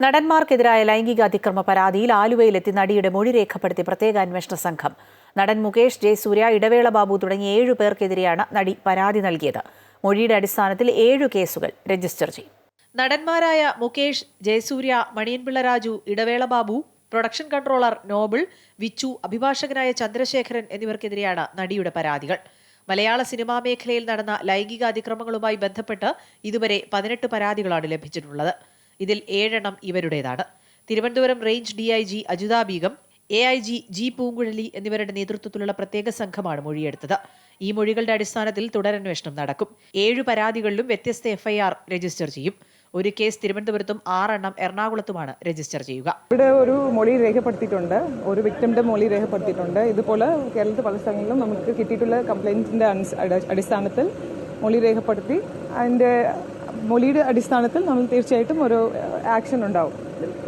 നടന്മാർക്കെതിരായ ലൈംഗിക അതിക്രമ പരാതിയിൽ ആലുവയിലെത്തി നടിയുടെ മൊഴി രേഖപ്പെടുത്തി പ്രത്യേക അന്വേഷണ സംഘം. നടൻ മുകേഷ് ജയസൂര്യ ഇടവേള ബാബു തുടങ്ങിയ ഏഴു പേർക്കെതിരെയാണ് നടി പരാതി നൽകിയത്. മൊഴിയുടെ അടിസ്ഥാനത്തിൽ ഏഴു കേസുകൾ രജിസ്റ്റർ ചെയ്യും. നടന്മാരായ മുകേഷ് ജയസൂര്യ മണിയൻപിള്ള രാജു ഇടവേള ബാബു പ്രൊഡക്ഷൻ കൺട്രോളർ നോബിൾ വിച്ചു അഭിഭാഷകനായ ചന്ദ്രശേഖരൻ എന്നിവർക്കെതിരെയാണ് നടിയുടെ പരാതികൾ. മലയാള സിനിമാ മേഖലയിൽ നടന്ന ലൈംഗിക അതിക്രമങ്ങളുമായി ബന്ധപ്പെട്ട് ഇതുവരെ പതിനെട്ട് പരാതികളാണ് ലഭിച്ചിട്ടുള്ളത്. ഇതിൽ ഏഴെണ്ണം ഇവരുടേതാണ്. Thiruvananthapuram range D I G Ajitha Begum A I G G Poonkuzhali എന്നിവരുടെ നേതൃത്വത്തിലുള്ള പ്രത്യേക സംഘമാണ് മൊഴിയെടുത്തത്. ഈ മൊഴികളുടെ അടിസ്ഥാനത്തിൽ തുടരന്വേഷണം നടക്കും. ഏഴു പരാതികളിലും വ്യത്യസ്ത എഫ്ഐആർ രജിസ്റ്റർ ചെയ്യും. ഒരു കേസ് തിരുവനന്തപുരത്തും ആറെണ്ണം എറണാകുളത്തുമാണ് രജിസ്റ്റർ ചെയ്യുക. ഇവിടെ ഒരു മൊഴി രേഖപ്പെടുത്തിയിട്ടുണ്ട്. ഒരു വിക്ടിമിന്റെ മൊഴി രേഖപ്പെടുത്തിയിട്ടുണ്ട്. ഇതുപോലെ കേരളത്തിൽ പല സ്ഥലങ്ങളിലും നമുക്ക് കിട്ടിയിട്ടുള്ള കംപ്ലൈന്റിന്റെ അടിസ്ഥാനത്തിൽ മൊഴി രേഖപ്പെടുത്തി അതിന്റെ മൊഴിയുടെ അടിസ്ഥാനത്തിൽ നമ്മൾ തീർച്ചയായിട്ടും ഒരു ആക്ഷൻ ഉണ്ടാവും.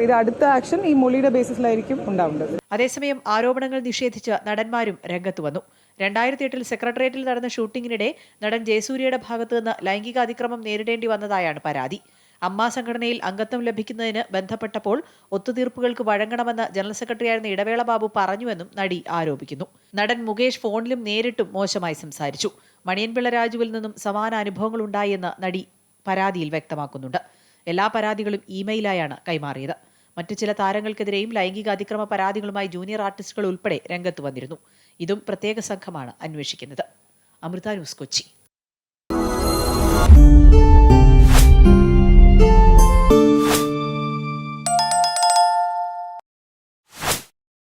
ഇത് അടുത്ത ആക്ഷൻ ഈ മൊഴിയുടെ ബേസിസിലായിരിക്കും ഉണ്ടാവേണ്ടത്. അതേസമയം ആരോപണങ്ങൾ നിഷേധിച്ച നടന്മാരും രംഗത്ത് വന്നു. രണ്ടായിരത്തി എട്ടിൽ സെക്രട്ടേറിയറ്റിൽ നടന്ന ഷൂട്ടിങ്ങിനിടെ നടൻ ജയസൂര്യയുടെ ഭാഗത്തു നിന്ന് ലൈംഗിക അതിക്രമം നേരിടേണ്ടി വന്നതായാണ് പരാതി. അമ്മ സംഘടനയിൽ അംഗത്വം ലഭിക്കുന്നതിന് ബന്ധപ്പെട്ടപ്പോൾ ഒത്തുതീർപ്പുകൾക്ക് വഴങ്ങണമെന്ന് ജനറൽ സെക്രട്ടറിയായിരുന്ന ഇടവേള ബാബു പറഞ്ഞുവെന്നും നടി ആരോപിക്കുന്നു. നടൻ മുകേഷ് ഫോണിലും നേരിട്ടും മോശമായി സംസാരിച്ചു. മണിയൻപിള്ള രാജുവിൽ നിന്നും സമാന അനുഭവങ്ങൾ ഉണ്ടായെന്ന് നടി പരാതിയിൽ വ്യക്തമാക്കുന്നുണ്ട്. എല്ലാ പരാതികളും ഇമെയിലായാണ് കൈമാറിയത്. മറ്റു ചില താരങ്ങൾക്കെതിരെയും ലൈംഗിക അതിക്രമ പരാതികളുമായി ജൂനിയർ ആർട്ടിസ്റ്റുകൾ ഉൾപ്പെടെ രംഗത്ത് വന്നിരുന്നു. ഇതും പ്രത്യേക സംഘമാണ് അന്വേഷിക്കുന്നത്. അമൃത ന്യൂസ് കൊച്ചി.